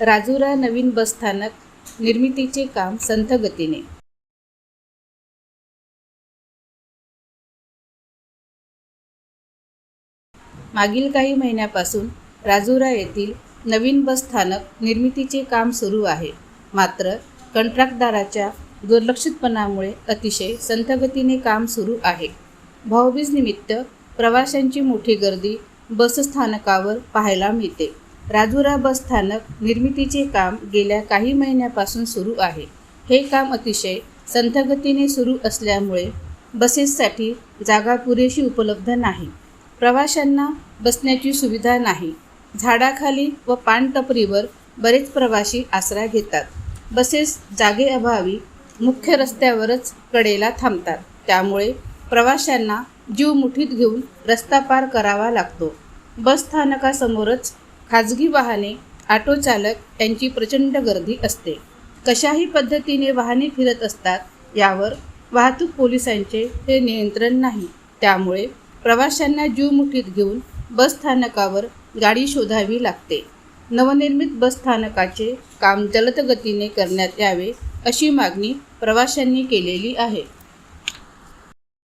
राजुरा नवीन बसस्थानक निर्मितीचे काम संथ गतीने मागील काही महिन्यापासून राजुरा येथील नवीन बसस्थानक निर्मितीचे काम सुरू आहे. मात्र कंत्राटदाराच्या दुर्लक्षितपणामुळे अतिशय संथगतीने काम सुरू आहे. भाऊबीज निमित्त प्रवाशांची मोठी गर्दी बसस्थानकावर पाहायला मिळते. राजुरा बस स्थानक निर्मितीचे काम गेल्या काही महिन्यापासून सुरू आहे. हे काम अतिशय संथगतीने सुरू असल्यामुळे बसेससाठी जागा पुरेशी उपलब्ध नाही. प्रवाशांना बसण्याची सुविधा नाही. झाडाखाली व पानटपरीवर बरेच प्रवासी आसरा घेतात. बसेस जागेअभावी मुख्य रस्त्यावरच कडेला थांबतात. त्यामुळे प्रवाशांना जीव मुठीत घेऊन रस्ता पार करावा लागतो. बसस्थानकासमोरच खाजगी वाहने ऑटो चालक यांची प्रचंड गर्दी असते. कशाही पद्धतीने वाहने फिरत असतात यावर वाहतूक पोलिसांचे हे नियंत्रण नाही. त्यामुळे प्रवाशांना जीव मुठीत घेऊन बसस्थानकावर गाडी शोधावी लागते. नवनिर्मित बसस्थानकाचे काम जलद गतीने करण्यात यावे अशी मागणी प्रवाशांनी केलेली आहे.